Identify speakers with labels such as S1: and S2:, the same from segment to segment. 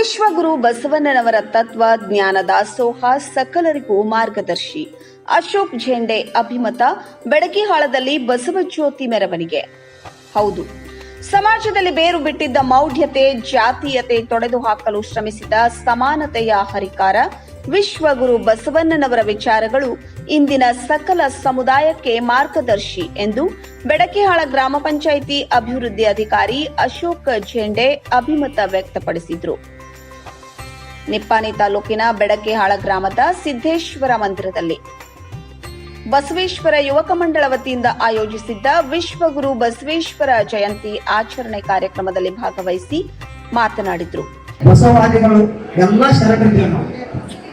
S1: ವಿಶ್ವಗುರು ಬಸವಣ್ಣನವರ ತತ್ವ, ಜ್ಞಾನ ದಾಸೋಹ ಸಕಲರಿಗೂ ಮಾರ್ಗದರ್ಶಿ. ಅಶೋಕ್ ಝೆಂಡೆ ಅಭಿಮತ ಬೆಡಕಿಹಾಳದಲ್ಲಿ ಬಸವಜ್ಯೋತಿ ಮೆರವಣಿಗೆ. ಹೌದು, ಸಮಾಜದಲ್ಲಿ ಬೇರು ಬಿಟ್ಟಿದ್ದ ಮೌಢ್ಯತೆ, ಜಾತೀಯತೆ ತೊಡೆದು ಹಾಕಲು ಶ್ರಮಿಸಿದ ಸಮಾನತೆಯ ಹರಿಕಾರ, ವಿಶ್ವಗುರು ಬಸವಣ್ಣನವರ ವಿಚಾರಗಳು ಇಂದಿನ ಸಕಲ ಸಮುದಾಯಕ್ಕೆ ಮಾರ್ಗದರ್ಶಿ ಎಂದು ಬೆಡಕಿಹಾಳ ಗ್ರಾಮ ಪಂಚಾಯಿತಿ ಅಭಿವೃದ್ಧಿ ಅಧಿಕಾರಿ ಅಶೋಕ್ ಝೆಂಡೆ ಅಭಿಮತ ವ್ಯಕ್ತಪಡಿಸಿದರು. ನಿಪ್ಪಾಣಿ ತಾಲೂಕಿನ ಬೆಡಕೆಹಾಳ ಗ್ರಾಮದ ಸಿದ್ದೇಶ್ವರ ಮಂದಿರದಲ್ಲಿ. ಬಸವೇಶ್ವರ ಯುವಕ ಮಂಡಳ ವತಿಯಿಂದ ಆಯೋಜಿಸಿದ್ದ ವಿಶ್ವಗುರು ಬಸವೇಶ್ವರ ಜಯಂತಿ ಆಚರಣೆ ಕಾರ್ಯಕ್ರಮದಲ್ಲಿ ಭಾಗವಹಿಸಿ ಮಾತನಾಡಿದರು.
S2: ಬಸವಾದಿಗಳು ಎಲ್ಲ ಶರಣರಿದ್ದೀವಿ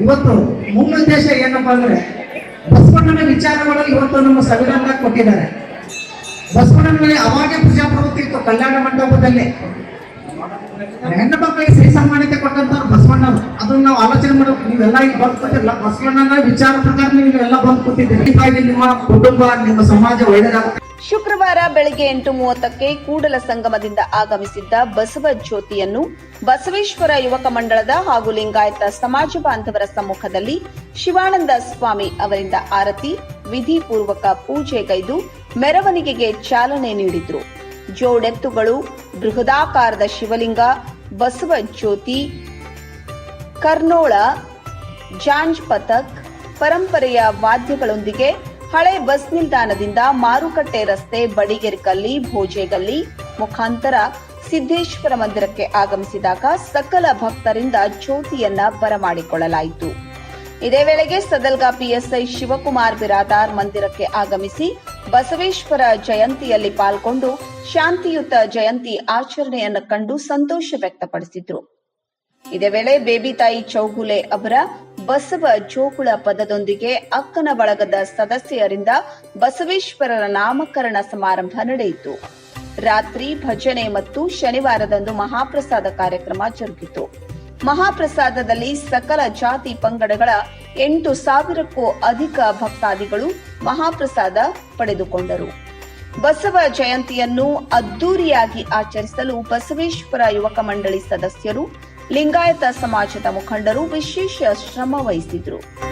S2: ಇವತ್ತು ಮೂಲ ಉದ್ದೇಶ ಏನಪ್ಪಾ ಅಂದ್ರೆ ಬಸವಣ್ಣನ ವಿಚಾರಗಳು ಇವತ್ತು ನಮ್ಮ ಸಂವಿಧಾನ ಕೊಟ್ಟಿದ್ದಾರೆ. ಬಸವಣ್ಣನಲ್ಲಿ ಅವಾಗೆ ಪ್ರಜಾಪ್ರಭುತ್ವ ಇತ್ತು, ಕಲ್ಯಾಣ ಮಂಟಪದಲ್ಲಿ. ಹೆಣ್ಣು ಮಕ್ಕಳಿಗೆ ಸ್ತ್ರೀ ಸನ್ಮಾನಿತ ಕೊಟ್ಟಂತವ್ರು ಬಸವಣ್ಣ ಅದನ್ನ ನಾವು ಆಲೋಚನೆ ಮಾಡಬೇಕು ನೀವೆಲ್ಲ ಈಗ ಬಂದು ಕೊಟ್ಟಿಲ್ಲ ಬಸವಣ್ಣನ ವಿಚಾರ ಪ್ರಕಾರ ನೀವೆಲ್ಲ ಬಂದು ಕೂತಿದ್ದೀರಿ. ಹೀಗಾಗಿ ನಿಮ್ಮ ಕುಟುಂಬ, ನಿಮ್ಮ ಸಮಾಜ ಒಳ್ಳೆಯದಾಗ
S1: ಶುಕ್ರವಾರ ಬೆಳಗ್ಗೆ ಎಂಟು ಮೂವತ್ತಕ್ಕೆ ಕೂಡಲ ಸಂಗಮದಿಂದ ಆಗಮಿಸಿದ್ದ ಬಸವ ಜ್ಯೋತಿಯನ್ನು ಬಸವೇಶ್ವರ ಯುವಕ ಮಂಡಳದ ಹಾಗೂ ಲಿಂಗಾಯತ ಸಮಾಜ ಬಾಂಧವರ ಸಮ್ಮುಖದಲ್ಲಿ ಶಿವಾನಂದ ಸ್ವಾಮಿ ಅವರಿಂದ ಆರತಿ ವಿಧಿಪೂರ್ವಕ ಪೂಜೆಗೈದು ಮೆರವಣಿಗೆಗೆ ಚಾಲನೆ ನೀಡಿದ್ರು. ಜೋಡೆತ್ತುಗಳು, ಬೃಹದಾಕಾರದ ಶಿವಲಿಂಗ, ಬಸವ ಜ್ಯೋತಿ, ಕರ್ನೋಳ ಜಾಂಜ್ ಪಥಕ್ ಪರಂಪರೆಯ ವಾದ್ಯಗಳೊಂದಿಗೆ ಹಳೆ ಬಸ್ ನಿಲ್ದಾಣದಿಂದ ಮಾರುಕಟ್ಟೆ ರಸ್ತೆ ಬಡಿಗೆರೆಕಲ್ಲಿ, ಭೋಜೆಗಲ್ಲಿ ಮುಖಾಂತರ ಸಿದ್ದೇಶ್ವರ ಮಂದಿರಕ್ಕೆ ಆಗಮಿಸಿದಾಗ ಸಕಲ ಭಕ್ತರಿಂದ ಜ್ಯೋತಿಯನ್ನ ಬರಮಾಡಿಕೊಳ್ಳಲಾಯಿತು. ಇದೇ ವೇಳೆಗೆ ಸದಲ್ಗಾ ಪಿಎಸ್ಐ ಶಿವಕುಮಾರ್ ಬಿರಾದಾರ್ ಮಂದಿರಕ್ಕೆ ಆಗಮಿಸಿ ಬಸವೇಶ್ವರ ಜಯಂತಿಯಲ್ಲಿ ಪಾಲ್ಗೊಂಡು ಶಾಂತಿಯುತ ಜಯಂತಿ ಆಚರಣೆಯನ್ನು ಕಂಡು ಸಂತೋಷ ವ್ಯಕ್ತಪಡಿಸಿದ್ರು. ಇದೇ ವೇಳೆ ಬೇಬಿ ತಾಯಿ ಚೌಗುಲೆ ಅವರ ಬಸವ ಜೋಗುಳ ಪದದೊಂದಿಗೆ ಅಕ್ಕನ ಬಳಗದ ಸದಸ್ಯರಿಂದ ಬಸವೇಶ್ವರರ ನಾಮಕರಣ ಸಮಾರಂಭ ನಡೆಯಿತು. ರಾತ್ರಿ ಭಜನೆ ಮತ್ತು ಶನಿವಾರದಂದು ಮಹಾಪ್ರಸಾದ ಕಾರ್ಯಕ್ರಮ ಜರುಗಿತು. ಮಹಾಪ್ರಸಾದದಲ್ಲಿ ಸಕಲ ಜಾತಿ ಪಂಗಡಗಳ ಎಂಟು ಸಾವಿರಕ್ಕೂ ಅಧಿಕ ಭಕ್ತಾದಿಗಳು ಮಹಾಪ್ರಸಾದ ಪಡೆದುಕೊಂಡರು. ಬಸವ ಜಯಂತಿಯನ್ನು ಅದ್ದೂರಿಯಾಗಿ ಆಚರಿಸಲು ಬಸವೇಶ್ವರ ಯುವಕ ಮಂಡಳಿ ಸದಸ್ಯರು, ಲಿಂಗಾಯತ ಸಮಾಜದ ಮುಖಂಡರು ವಿಶೇಷ ಶ್ರಮ ವಹಿಸಿದ್ರು.